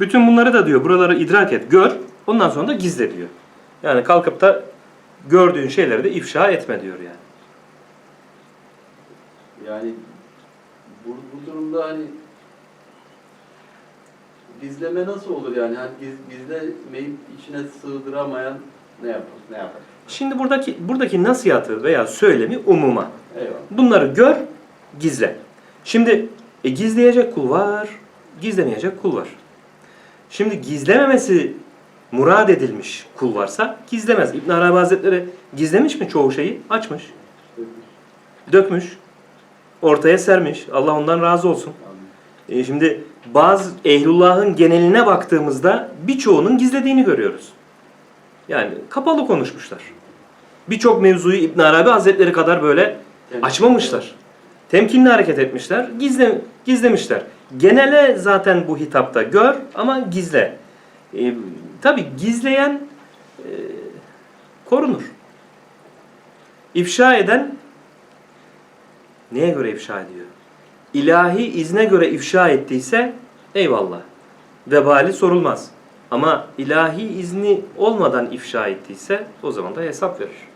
Bütün bunları da diyor buraları idrak et, gör. Ondan sonra da gizle diyor. Yani kalkıp da gördüğün şeyleri de ifşa etme diyor yani. Yani bu, bu durumda hani gizleme nasıl olur yani? Hani giz, gizlemeyip içine sığdıramayan ne yapar? Ne yapar? Şimdi buradaki buradaki nasihatı veya söylemi umuma. Eyvallah. Bunları gör, gizle. Şimdi e, gizleyecek kul var, gizlemeyecek kul var. Şimdi gizlememesi murad edilmiş kul varsa gizlemez. İbn Arabi Hazretleri gizlemiş mi çoğu şeyi? Açmış, dökmüş, ortaya sermiş. Allah ondan razı olsun. E, şimdi bazı ehlullahın geneline baktığımızda birçoğunun gizlediğini görüyoruz. Yani kapalı konuşmuşlar. Birçok mevzuyu İbn Arabi Hazretleri kadar böyle açmamışlar. Temkinli hareket etmişler, gizle, gizlemişler. Genele zaten bu hitapta gör ama gizle. E, Tabi gizleyen e, korunur. İfşa eden neye göre ifşa ediyor? İlahi izne göre ifşa ettiyse eyvallah. Vebali sorulmaz. Ama ilahi izni olmadan ifşa ettiyse o zaman da hesap verir.